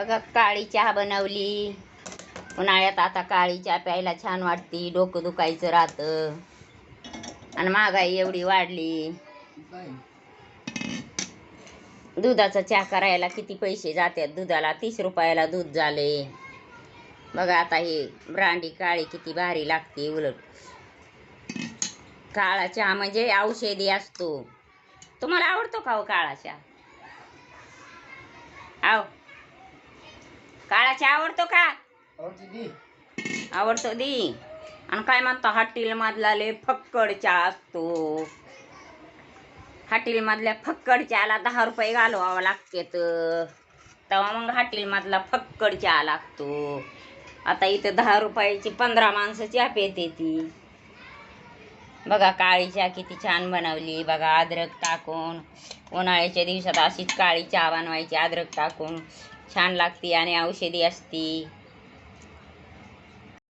बघा काळी चहा बनवली. उन्हाळ्यात आता काळी चहा प्यायला छान वाटती. डोकं दुखायचं राहतं. आणि महागाई एवढी वाढली. दुधाचा चहा करायला किती पैसे जातात? दुधाला तीस रुपयाला दूध झाले. बघा आता हे ब्रांडी काळी किती भारी लागते उलट. काळा चहा म्हणजे औषधी असतो. तुम्हाला आवडतो का हो काळा चहा? आव. चहा आवडतो का? आवडतो दी. आणि काय म्हणतो हॉटेल मधला लय फक्कड चहा असतो. हॉटेल मधल्या फक्कड चहाला दहा रुपये घालवावं लागते तेव्हा मग हॉटेल मधला फक्कड चहा लागतो. आता इथं दहा रुपयाची पंधरा माणसं चहा पेते ती. बघा काळी चहा किती छान बनवली. बघा अद्रक टाकून उन्हाळ्याच्या दिवसात अशीच काळी चहा बनवायची अद्रक टाकून. छान लागते आणि औषधी असती.